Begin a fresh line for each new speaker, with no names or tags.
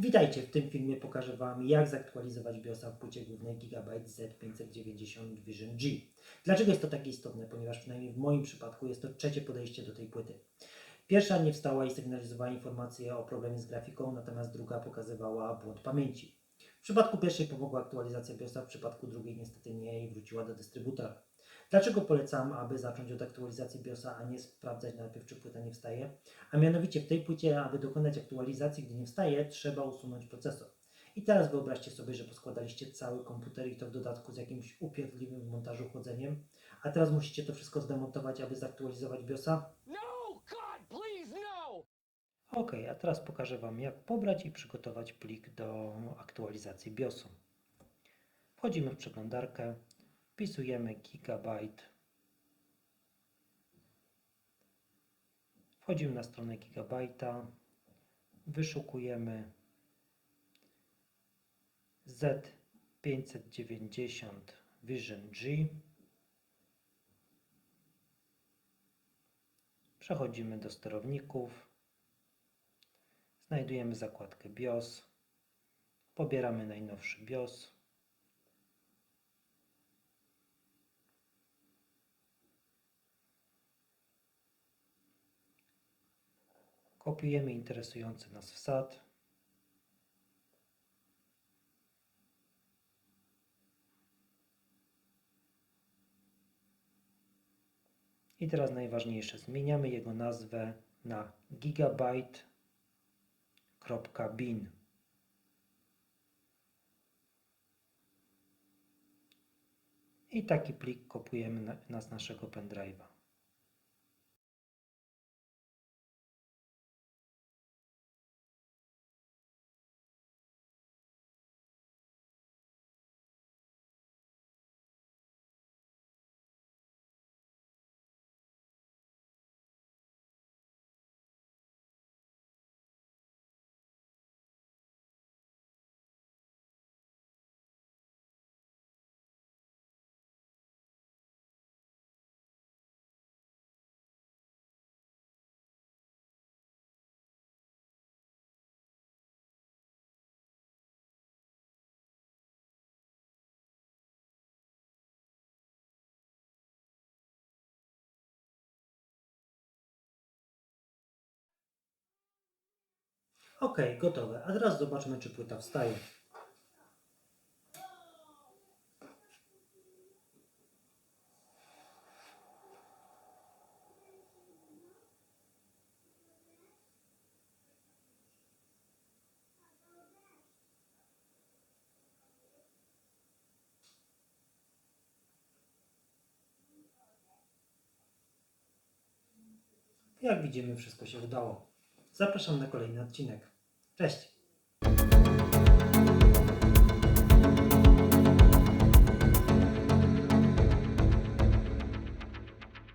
Witajcie, w tym filmie pokażę Wam jak zaktualizować BIOSa w płycie głównej Gigabyte Z590 Vision G. Dlaczego jest to takie istotne? Ponieważ przynajmniej w moim przypadku jest to trzecie podejście do tej płyty. Pierwsza nie wstała i sygnalizowała informację o problemie z grafiką, natomiast druga pokazywała błąd pamięci. W przypadku pierwszej pomogła aktualizacja BIOSa, w przypadku drugiej niestety nie i wróciła do dystrybutora. Dlaczego polecam, aby zacząć od aktualizacji BIOSa, a nie sprawdzać najpierw, czy płyta nie wstaje? A mianowicie w tej płycie, aby dokonać aktualizacji, gdy nie wstaje, trzeba usunąć procesor. I teraz wyobraźcie sobie, że poskładaliście cały komputer i to w dodatku z jakimś upierdliwym montażu chłodzeniem, a teraz musicie to wszystko zdemontować, aby zaktualizować BIOSa.
No! God, please, no!
Ok, a teraz pokażę Wam, jak pobrać i przygotować plik do aktualizacji BIOSu. Wchodzimy w przeglądarkę, wpisujemy Gigabyte, wchodzimy na stronę Gigabyte'a, wyszukujemy Z590 Vision G, przechodzimy do sterowników, znajdujemy zakładkę BIOS, pobieramy najnowszy BIOS, kopiujemy interesujący nas wsad, I teraz najważniejsze, zmieniamy jego nazwę na gigabyte.bin. I taki plik kopiujemy na, na z naszego pendrive'a. Ok, gotowe. A teraz zobaczmy, czy płyta wstaje. Jak widzimy, wszystko się udało. Zapraszam na kolejny odcinek. Cześć!